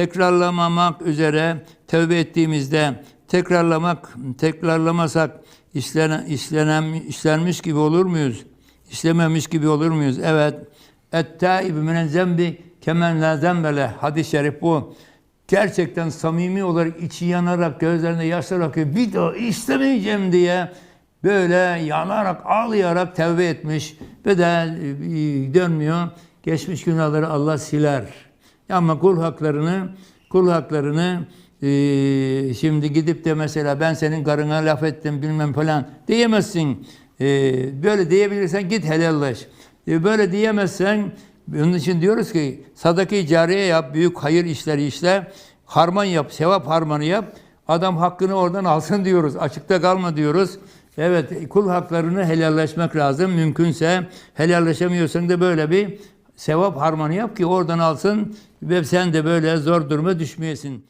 tekrarlamamak üzere tövbe ettiğimizde tekrarlamak, tekrarlamasak işlenen, işlenen, işlenmiş gibi olur muyuz? İşlememiş gibi olur muyuz? Evet. Et-taib zembi kemen la zembele. Hadis-i şerif bu. Gerçekten samimi olarak içi yanarak gözlerinde yaşlar akıyor. Bir daha istemeyeceğim diye böyle yanarak ağlayarak tevbe etmiş ve de dönmüyor. Geçmiş günahları Allah siler. Ama kul haklarını kul haklarını e, şimdi gidip de mesela ben senin karına laf ettim bilmem falan diyemezsin. E, böyle diyebilirsen git helalleş. E, böyle diyemezsen onun için diyoruz ki sadaka-i cariye yap, büyük hayır işleri işle, harman yap, sevap harmanı yap. Adam hakkını oradan alsın diyoruz. Açıkta kalma diyoruz. Evet kul haklarını helalleşmek lazım. Mümkünse helalleşemiyorsan da böyle bir sevap harmanı yap ki oradan alsın ve sen de böyle zor duruma düşmeyesin.